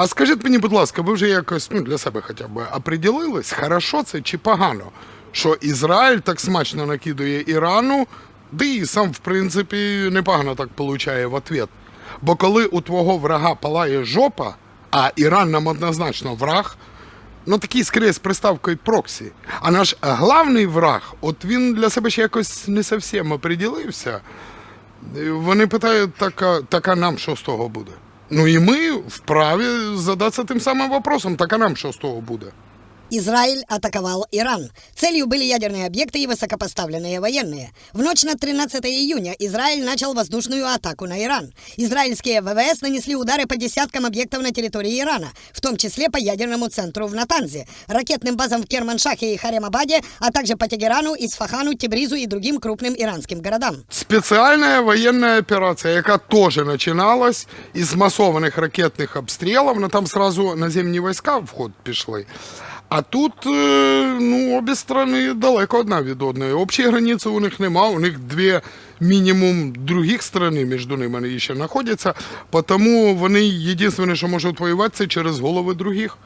А скажіть мені, будь ласка, ви вже якось ну, для себе хоча б оприділились, хорошо це чи погано, що Ізраїль так смачно накидує Ірану, да і сам, в принципі, непогано так получає в ответ. Бо коли у твого врага палає жопа, а Іран нам однозначно враг, ну такий скоріше з приставкою проксі. А наш главний враг, от він для себе ще якось не зовсім оприділився. Вони питають, так, а, так нам що з того буде? Ну і ми вправі задатися тим самим вопросом, так а нам що з того буде? Израиль атаковал Иран. Целью были ядерные объекты и высокопоставленные военные. В ночь на 13 июня Израиль начал воздушную атаку на Иран. Израильские ВВС нанесли удары по десяткам объектов на территории Ирана, в том числе по ядерному центру в Натанзе, ракетным базам в Керманшахе и Харемабаде, а также по Тегерану, Исфахану, Тибризу и другим крупным иранским городам. Спеціальна воєнна операція, яка теж починалась із масованих ракетних обстрілів, ну там сразу наземні війська в ход пішли. А тут е, ну, обі сторони далеко одна від одної. Общої границі у них нема, у них дві мінімум других сторони між ними ще знаходяться, тому вони єдине, що можуть воювати, це через голови других.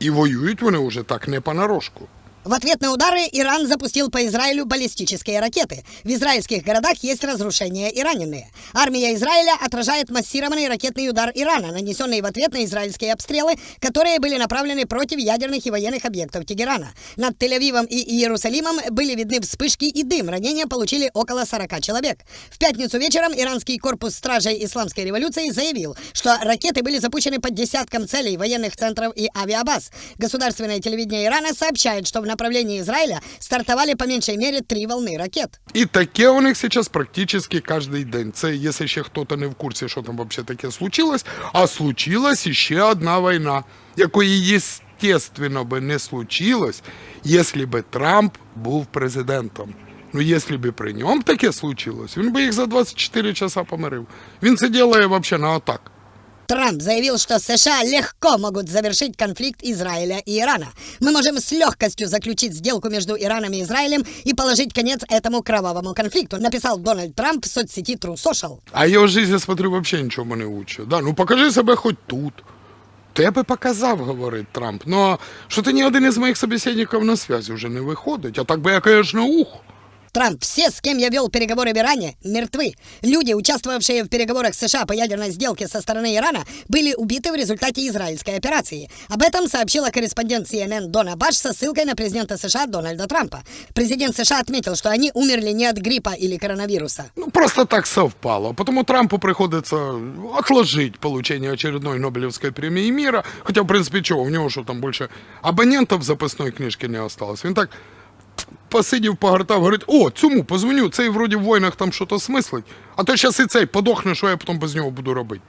І воюють вони вже так не понарошку. В ответ на удары Иран запустил по Израилю баллистические ракеты. В израильских городах есть разрушения и раненые. Армия Израиля отражает массированный ракетный удар Ирана, нанесенный в ответ на израильские обстрелы, которые были направлены против ядерных и военных объектов Тегерана. Над Тель-Авивом и Иерусалимом были видны вспышки и дым. Ранения получили около 40 человек. В пятницу вечером иранский корпус стражей исламской революции заявил, что ракеты были запущены по десяткам целей военных центров и авиабаз. Государственное телевидение Ирана сообщает, что в направлении Израиля стартовали по меньшей мере три волны ракет. І таке у них зараз практично кожен день. Це якщо ще хтось не в курсі, що там взагалі таке случилось. А случилась ще одна війна, якої, естественно, би не случилось, якщо би Трамп був президентом. Ну, якщо б при ньому таке случилось, він би їх за 24 часа помирив. Він це робить взагалі на атак. Трамп заявил, что США легко могут завершить конфликт Израиля и Ирана. Мы можем с легкостью заключить сделку между Ираном и Израилем и положить конец этому кровавому конфликту, написал Дональд Трамп в соцсети True Social. А я в житті, смотрю, взагалі нічого не учу. Да, ну покажи себе хоч тут. Тебе показав, говорить Трамп. Ну, а що ти ні один із моїх собеседників на связі вже не виходить. А так би я, конечно, ух. Трамп, все, с кем я вел переговоры в Иране, мертвы. Люди, участвовавшие в переговорах США по ядерной сделке со стороны Ирана, были убиты в результате израильской операции. Об этом сообщила корреспондент CNN Дона Баш со ссылкой на президента США Дональда Трампа. Президент США отметил, что они умерли не от гриппа или коронавируса. Ну, просто так совпало. Потому Трампу приходится отложить получение очередной Нобелевской премии мира. Хотя, в принципе, чего, у него что там больше абонентов в записной книжке не осталось. Він так посидів, погортав, говорить, о, цьому позвоню, цей вроді в войнах там щось смислить, а то зараз і цей подохне, що я потім без нього буду робити.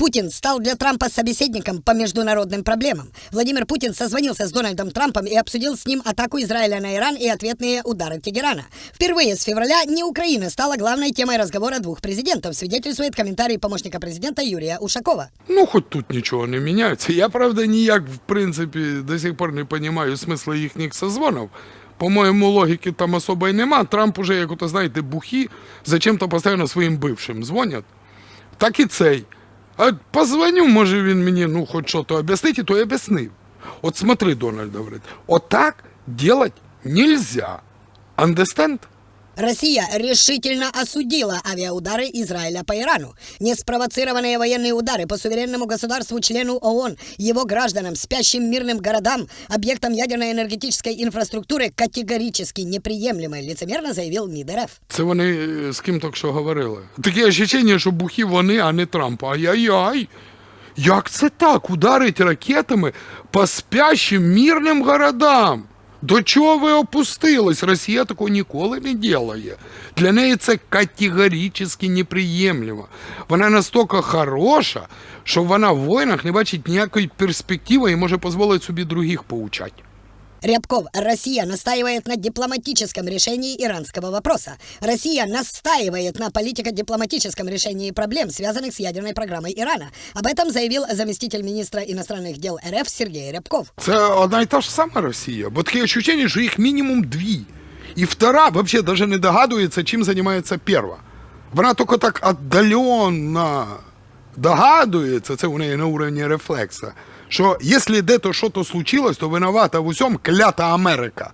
Путин стал для Трампа собеседником по международным проблемам. Владимир Путин созвонился с Дональдом Трампом и обсудил с ним атаку Израиля на Иран и ответные удары Тегерана. Впервые с февраля не Украина стала главной темой разговора двух президентов, свидетельствует комментарий помощника президента Юрия Ушакова. Ну, хоч тут нічого не міняється. Я, правда, ніяк, в принципі, до сих пор не розумію смисла їхніх созвонів. По-моєму, логіки там особо й нема. Трамп уже, як ото, знаєте, бухі, зачем-то постійно своїм бившим дзвонять. Так і цей. А позвоню, може він мені, ну, хоч що то об'яснить, і то й об'яснив. От смотри, Дональд говорить, отак делать нельзя. Understand? Россия решительно осудила авиаудары Израиля по Ирану. Неспровоцированные военные удары по суверенному государству-члену ООН, его гражданам, спящим мирным городам, объектам ядерной энергетической инфраструктуры категорически неприемлемы, лицемерно заявил МИД РФ. Це вони е, з ким так що говорили. Таке ощущення, що бухі вони, а не Трамп. Ай-яй-яй. Як це так? Ударить ракетами по спящим мирним городам? До чого ви опустились? Росія такого ніколи не ділає. Для неї це категорично неприємливо. Вона настільки хороша, що вона в воїнах не бачить ніякої перспективи і може дозволити собі других поучати. Рябков, Россия настаивает на дипломатическом решении иранского вопроса. Россия настаивает на политико-дипломатическом решении проблем, связанных с ядерной программой Ирана. Об этом заявил заместитель министра иностранных дел РФ Сергей Рябков. Це одна і та ж сама Росія, бо таке відчуття, що їх мінімум дві. І втора взагалі навіть не догадується, чим займається перша. Вона тільки так віддалено догадується, це у неї на уровні рефлекса, що якщо де-то щось случилось, то виновата в усьому клята Америка.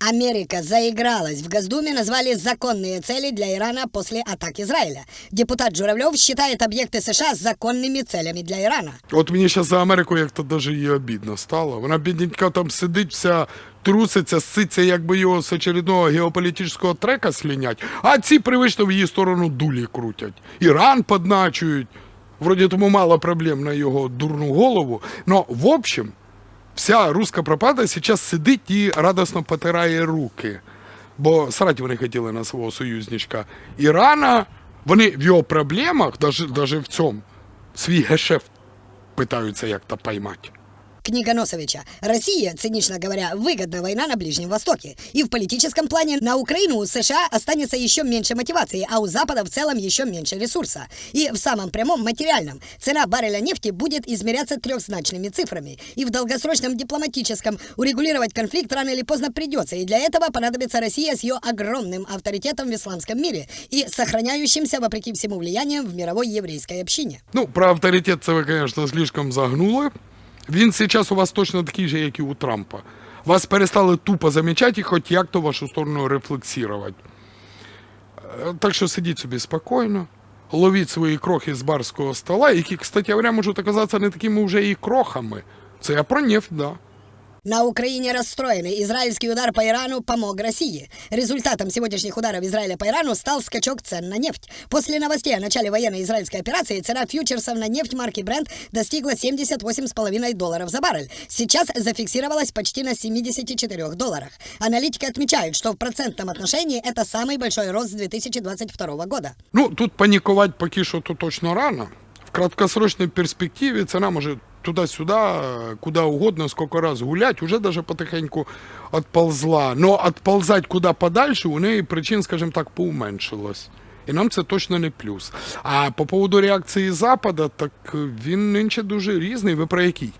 Америка заигралась. В Госдуме назвали законные цели для Ирана после атак Израиля. Депутат Журавлев считает объекты США законными целями для Ирана. От мені зараз за Америку як-то даже її обідно стало. Вона бідненька там сидить, вся труситься, ситься, якби його з очередного геополітичного трека слінять, а ці привично в її сторону дулі крутять. Іран подначують. Вроді тому мало проблем на його дурну голову. Но в общем, вся руська пропада зараз сидить і радосно потирає руки. Бо срати вони хотіли на свого союзничка Ірана. Вони в його проблемах, навіть в цьому, свій гешефт питаються як-то поймати. Книга Носовича. Россия, цинично говоря, выгодна война на Ближнем Востоке. И в политическом плане на Украину у США останется еще меньше мотивации, а у Запада в целом еще меньше ресурса. И в самом прямом материальном цена барреля нефти будет измеряться трехзначными цифрами. И в долгосрочном дипломатическом урегулировать конфликт рано или поздно придется. И для этого понадобится Россия с ее огромным авторитетом в исламском мире и сохраняющимся, вопреки всему, влиянием в мировой еврейской общине. Ну, про авторитет ви, звісно, слишком загнули. Він зараз у вас точно такий же, як і у Трампа. Вас перестали тупо замічати і хоч як-то вашу сторону рефлексувати. Е, Так що сидіть собі спокійно, ловіть свої крохи з барського стола, які, кстати говоря, можуть оказатися не такими вже і крохами. Це я про нефть, да. На Украине расстроены. Израильский удар по Ирану помог России. Результатом сегодняшних ударов Израиля по Ирану стал скачок цен на нефть. После новостей о начале военной израильской операции цена фьючерсов на нефть марки Brent достигла 78,5 долларов за баррель. Сейчас зафиксировалась почти на 74 долларах. Аналитики отмечают, что в процентном отношении это самый большой рост с 2022 года. Ну, тут панікувати поки що то точно рано. В краткосрочній перспективі ціна може туди-сюди, куда угодно, сколько раз гулять, уже даже потихеньку відползла. Но отползать куди подальше у неї причин, скажімо так, поуменшилось. І нам це точно не плюс. А по поводу реакції Запада, так е, він нинче дуже різний. Ви про який?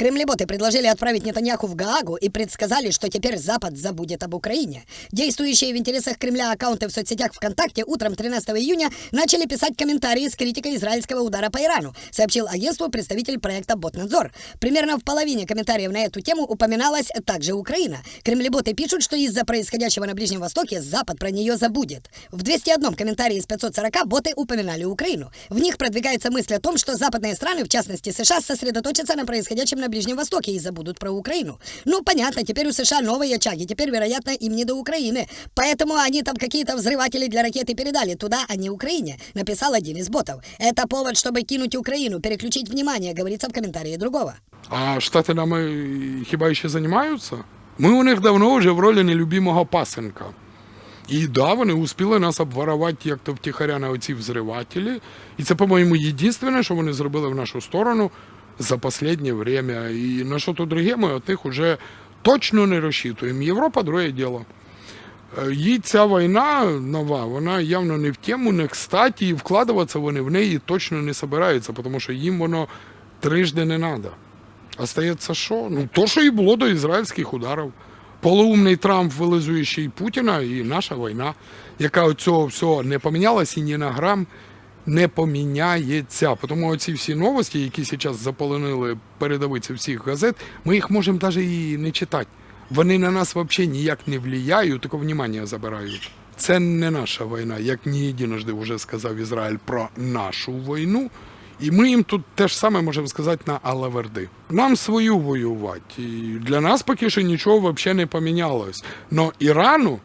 Кремлеботы предложили отправить Нетаньяху в Гаагу и предсказали, что теперь Запад забудет об Украине. Действующие в интересах Кремля аккаунты в соцсетях ВКонтакте утром 13 июня начали писать комментарии с критикой израильского удара по Ирану, сообщил агентству представитель проекта Ботнадзор. Примерно в половине комментариев на эту тему упоминалась также Украина. Кремлеботы пишут, что из-за происходящего на Ближнем Востоке Запад про нее забудет. В 201 комментарии из 540 боты упоминали Украину. В них продвигается мысль о том, что западные страны, в частности США, сосредоточатся на происходящем на Ближнем Востоке и забудут про Украину. Ну, понятно, теперь у США новые очаги, теперь, вероятно, им не до Украины. Поэтому они там какие-то взрыватели для ракеты передали туда, а не Украине, написал один из ботов. Это повод, чтобы кинуть Украину, переключить внимание, говорится в комментарии другого. А Штати нами хіба ще займаються? Ми у них давно вже в ролі нелюбимого пасенка. І да, вони успіли нас обворувати як-то втіхаря на оці взривателі. І це, по-моєму, єдине, що вони зробили в нашу сторону за останнє время. І на що то друге ми від них вже точно не розчитуємо. Європа друге діло. Е, Їй ця війна нова, вона явно не в тему, не кстаті, і вкладатися вони в неї точно не собираються, тому що їм воно трижди не треба. Остається що? Ну, то, що і було до ізраїльських ударів. Полуумний Трамп, вилизуючий Путіна, і наша війна, яка от цього всього не помінялася і ні на грам не поміняється. Тому оці всі новості, які зараз заполонили передовиці всіх газет, ми їх можемо навіть і не читати. Вони на нас взагалі ніяк не впливають, тільки внимання забирають. Це не наша війна, як не єдиножди вже сказав Ізраїль про нашу війну. І ми їм тут те ж саме можемо сказати на Алаверди. Нам свою воювати. І для нас поки що нічого взагалі не помінялось. Но Ірану,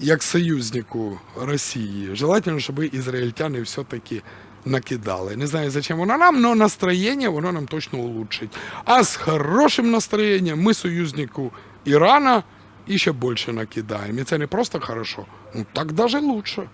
як союзнику Росії, желательно, щоб ізраїльтяни все-таки накидали. Не знаю, зачем воно нам, але настроєння воно нам точно улучшить. А з хорошим настроєнням ми союзнику Ірана і ще більше накидаємо. І це не просто хорошо, ну так навіть лучше.